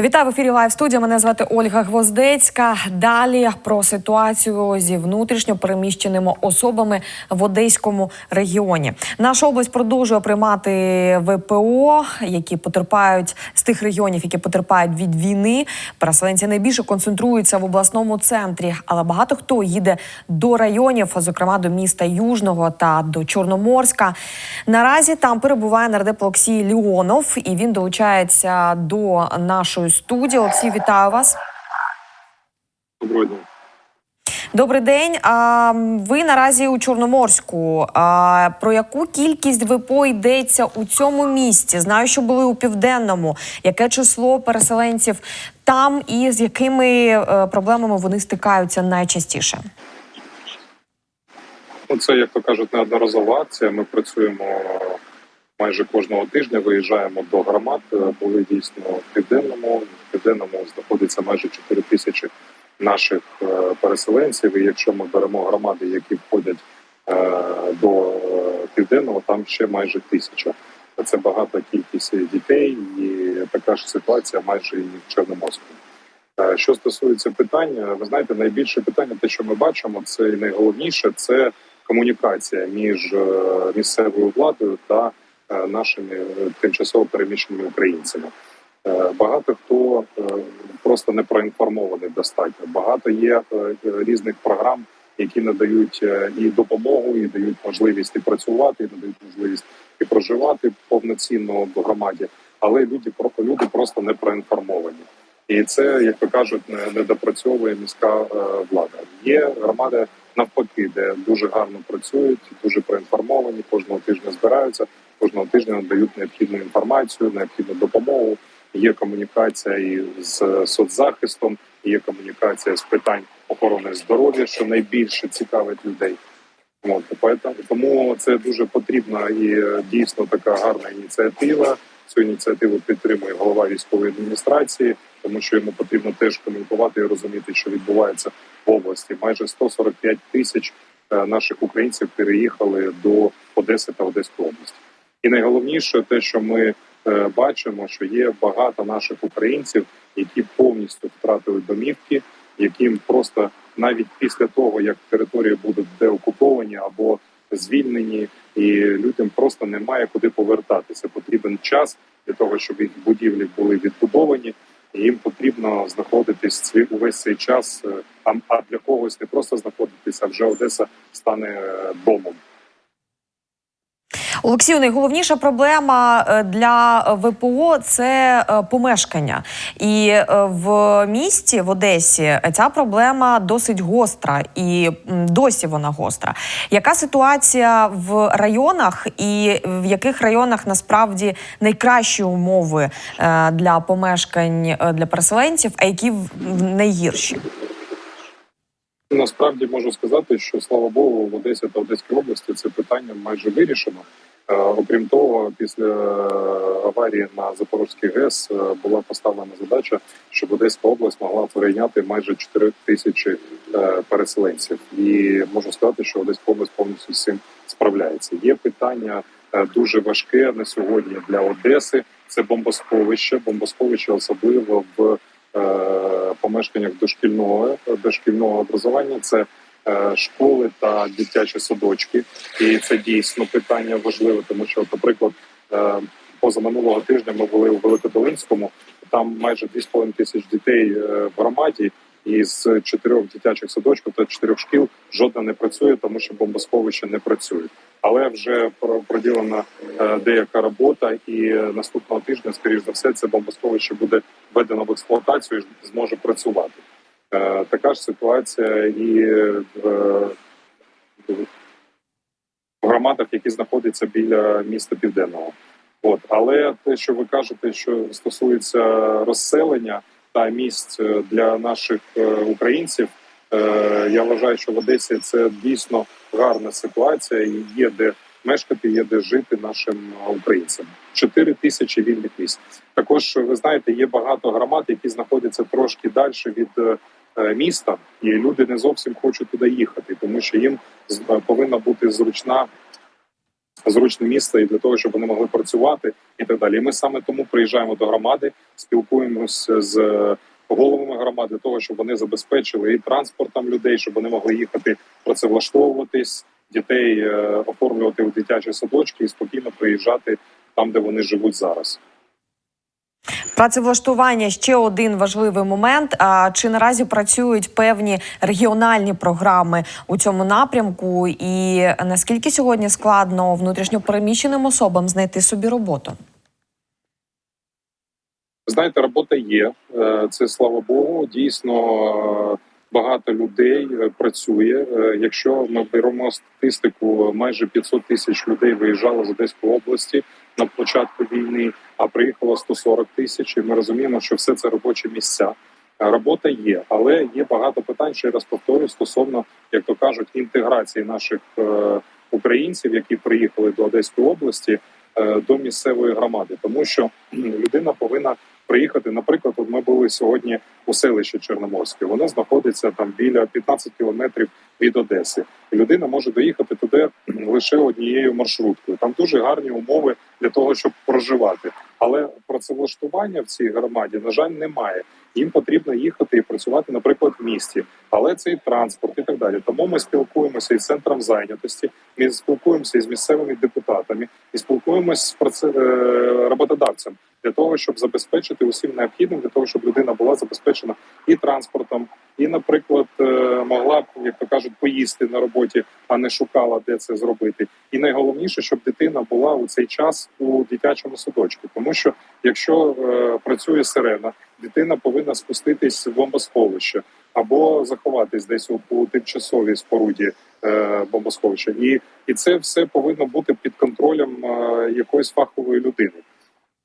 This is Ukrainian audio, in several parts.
Вітаю в ефірі Лайв студія. Мене звати Ольга Гвоздецька. Далі про ситуацію зі внутрішньо переміщеними особами в Одеському регіоні. Наша область продовжує приймати ВПО, які потерпають з тих регіонів, які потерпають від війни. Переселенці найбільше концентруються в обласному центрі, але багато хто їде до районів, зокрема до міста Южного та до Чорноморська. Наразі там перебуває нардеп Олексій Ліонов, і він долучається до нашої студії. Олексій, вітаю вас. Доброго дня. Добрий день. А ви наразі у Чорноморську. А про яку кількість ВПО йдеться у цьому місті? Знаю, що були у південному. Яке число переселенців там і з якими е, проблемами вони стикаються найчастіше? Ну, це, як то кажуть, неодноразова акція. Ми працюємо майже кожного тижня, виїжджаємо до громад. Е, Були дійсно в південному. В південному знаходиться майже 4 тисячі наших е, переселенців. І якщо ми беремо громади, які входять е, до південного, там ще майже тисяча. Це багата кількість дітей, і така ж ситуація майже і в Чорноморську. Е, Що стосується питання, ви знаєте, найбільше питання, те, що ми бачимо, це і найголовніше це комунікація між місцевою владою та нашими е, тимчасово переміщеними українцями. Е, Багато хто е, просто не проінформований достатньо. Багато є е, різних програм, які надають е, і допомогу, і дають можливість і працювати, і надають можливість і проживати повноцінно в громаді. Але люди люди просто не проінформовані. І це, як то кажуть, не, допрацьовує міська е, влада. Є громади навпаки, де дуже гарно працюють, дуже проінформовані. Кожного тижня збираються, кожного тижня надають необхідну інформацію, необхідну допомогу. Є комунікація і з соцзахистом, є комунікація з питань охорони здоров'я, що найбільше цікавить людей. От, тому це дуже потрібна і е, дійсно така гарна ініціатива. Цю ініціативу підтримує голова військової адміністрації, тому що йому потрібно теж комунікувати і розуміти, що відбувається в області. Майже 145 тисяч е, наших українців переїхали до Одеси та Одеської області. І найголовніше те, що ми е, бачимо, що є багато наших українців, які повністю втратили домівки, яким просто навіть після того, як території будуть деокуповані або звільнені, і людям просто немає куди повертатися. Потрібен час для того, щоб їх будівлі були відбудовані. І їм потрібно знаходитись увесь цей час. е, А, а для когось не просто знаходитися, а вже Одеса стане е, домом. Олексію, найголовніша проблема е, для ВПО це е, помешкання. І е, в місті в Одесі ця проблема досить гостра, і досі вона гостра. Яка ситуація в районах, і в яких районах насправді найкращі умови для помешкань для переселенців, а які в найгірші? Насправді можу сказати, що слава Богу, в Одесі та Одеській області це питання майже вирішено. Е, Окрім того, після аварії на Запорозький ГЕС е, була поставлена задача, щоб Одеська область могла прийняти майже 4 тисячі е, переселенців. І можу сказати, що Одеська область повністю з цим справляється. Є питання дуже важке на сьогодні для Одеси. Це бомбосховище, бомбосховище особливо в помешканнях дошкільного дошкільного образування. Це школи та дитячі садочки, і це дійсно питання важливе, тому що, наприклад, е, поза минулого тижня ми були у Великодолинському. Там майже 2,5 тисяч дітей е, в громаді. І з чотирьох дитячих садочків та чотирьох шкіл жодна не працює, тому що бомбосховище не працює. Але вже про- проділена е, деяка робота, і е, наступного тижня, скоріш за все, це бомбосховище буде введено в експлуатацію і зможе працювати. Е, Така ж ситуація і в, громадах, які знаходяться біля міста Південного. От, але те, що ви кажете, що стосується розселення та місць е, для наших е, українців, я вважаю, що в Одесі це дійсно гарна ситуація, і є де мешкати, є де жити нашим українцям. Чотири тисячі вільних місць. Також ви знаєте, є багато громад, які знаходяться трошки далі від міста, і люди не зовсім хочуть туди їхати, тому що їм е, повинна бути зручна зручне місце і для того, щоб вони могли працювати і так далі. І ми саме тому приїжджаємо до громади, спілкуємося з головами громади, для того, щоб вони забезпечили і транспортом людей, щоб вони могли їхати працевлаштовуватись, дітей е, оформлювати у дитячі садочки і спокійно приїжджати там, де вони живуть зараз. Працевлаштування ще один важливий момент. А чи наразі працюють певні регіональні програми у цьому напрямку? І наскільки сьогодні складно внутрішньопереміщеним особам знайти собі роботу? Знаєте, робота є. Е, Це слава Богу. Дійсно багато людей е, працює. Е, Якщо ми беремо статистику, майже 500 тисяч людей виїжджало з Одеської області на початку війни, а приїхало 140 тисяч. І ми розуміємо, що все це робочі місця. Е, Робота є, але є багато питань. Ще раз повторюю стосовно, як то кажуть, інтеграції наших українців, які приїхали до Одеської області, до місцевої громади, тому що людина повинна приїхати. Наприклад, от ми були сьогодні у селищі Чорноморське. Воно знаходиться там біля 15 кілометрів від Одеси. Людина може доїхати туди лише однією маршруткою. Там дуже гарні умови для того, щоб проживати. Але працевлаштування в цій громаді, на жаль, немає. Їм потрібно їхати і працювати, наприклад, в місті, але це і транспорт, і так далі. Тому ми спілкуємося із центром зайнятості. Ми спілкуємося із місцевими депутатами і спілкуємося з праце- роботодавцем для того, щоб забезпечити усім необхідним, для того, щоб людина була забезпечена і транспортом, і, наприклад, е, могла як то кажуть, поїсти на роботі, а не шукала, де це зробити. І найголовніше, щоб дитина була у цей час у дитячому садочку, тому що якщо е, працює сирена, дитина повинна спуститись в бомбосховище або заховатись десь у, у тимчасовій споруді бомбосховища. І, і це все повинно бути під контролем е, якоїсь фахової людини.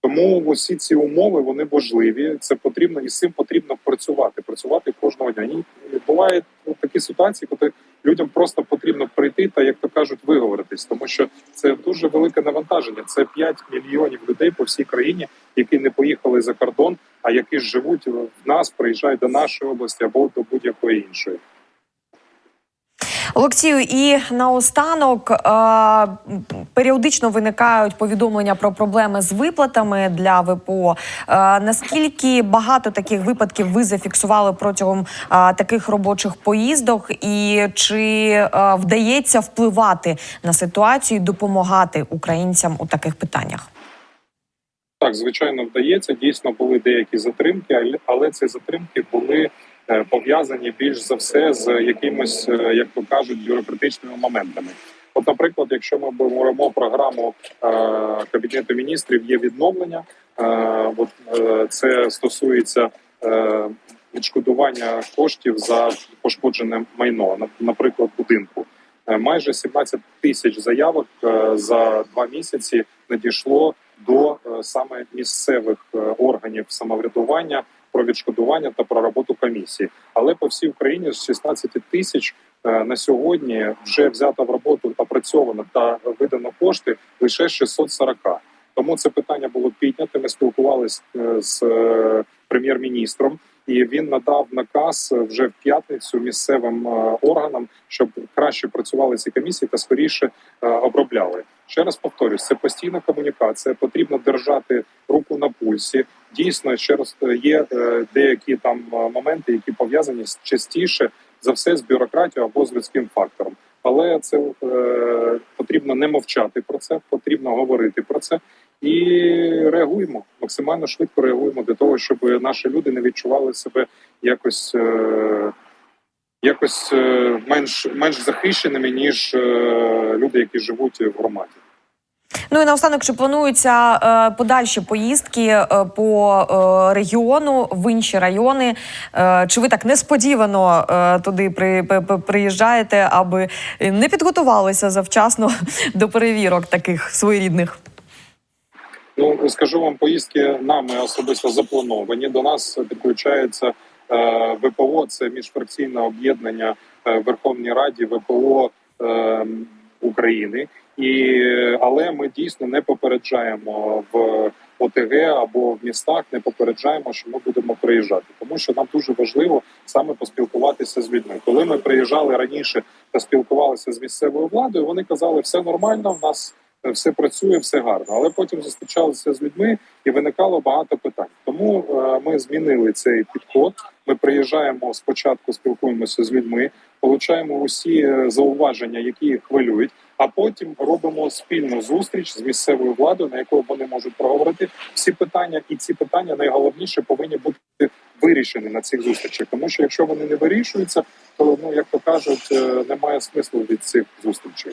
Тому усі ці умови вони важливі. Це потрібно і з цим потрібно працювати. Працювати кожного дня. І бувають ну, такі ситуації, коли людям просто потрібно прийти та, як то кажуть, виговоритись, тому що це дуже велике навантаження. Це 5 мільйонів людей по всій країні, які не поїхали за кордон, а які живуть в нас, приїжджають до нашої області або до будь-якої іншої. Олексію, і наостанок е, періодично виникають повідомлення про проблеми з виплатами для ВПО. Е, наскільки багато таких випадків ви зафіксували протягом е, таких робочих поїздок, і чи вдається впливати на ситуацію, допомагати українцям у таких питаннях? Так, звичайно, вдається. Дійсно були деякі затримки, але- ці затримки були пов'язані більш за все з якимось, е, як то кажуть, бюрократичними моментами. От, наприклад, якщо ми беремо програму е, кабінету міністрів, є відновлення. Е, от е, це стосується е, відшкодування коштів за пошкоджене майно, на- наприклад, будинку. Е, Майже 17 тисяч заявок е, за два місяці надійшло до е, саме місцевих е, органів самоврядування про відшкодування та про роботу комісії. Але по всій Україні з 16 тисяч е, на сьогодні вже взято в роботу опрацьовано та видано кошти лише 640. Тому це питання було піднято. Ми спілкувалися е, з е, прем'єр-міністром, і він надав наказ вже в п'ятницю місцевим е, органам, щоб краще працювали ці комісії та скоріше е, обробляли. Ще раз повторюсь, це постійна комунікація. Потрібно держати руку на пульсі. Дійсно, ще раз е, є деякі там моменти, які пов'язані частіше за все з бюрократією або з людським фактором. Але це е, потрібно не мовчати про це, потрібно говорити про це і реагуємо максимально швидко реагуємо для того, щоб наші люди не відчували себе якось. Е, Якось е, менш менш захищеними ніж е, люди, які живуть в громаді. Ну і наостанок, чи плануються е, подальші поїздки е, по е, регіону в інші райони? Е, чи ви так несподівано е, туди при, при- при- приїжджаєте, аби не підготувалися завчасно до перевірок таких своєрідних? Ну скажу вам, поїздки нами особисто заплановані. До нас підключається е, ВПО, це міжфракційне об'єднання е, Верховній Раді ВПО е, України. І але ми дійсно не попереджаємо в ОТГ або в містах, не попереджаємо, що ми будемо приїжджати, тому що нам дуже важливо саме поспілкуватися з людьми. Коли ми приїжджали раніше та спілкувалися з місцевою владою, вони казали, все нормально, в нас все працює, все гарно. Але потім зустрічалися з людьми і виникало багато питань. Тому е, ми змінили цей підход. Ми приїжджаємо спочатку, спілкуємося з людьми, получаємо усі е, зауваження, які їх хвилюють. А потім робимо спільну зустріч з місцевою владою, на яку вони можуть проговорити всі питання, і ці питання найголовніше повинні бути вирішені на цих зустрічах. Тому що якщо вони не вирішуються, то ну як то кажуть, е, немає смислу від цих зустрічей.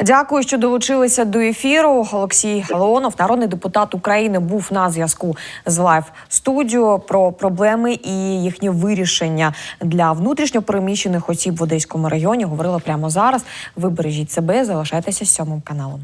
Дякую, що долучилися до ефіру. Олексій Галонов, народний депутат України, був на зв'язку з Лайв студіо про проблеми і їхнє вирішення для внутрішньо переміщених осіб в Одеському районі. Говорила прямо зараз. Ви бережіть себе, залишайтеся з сьомим каналом.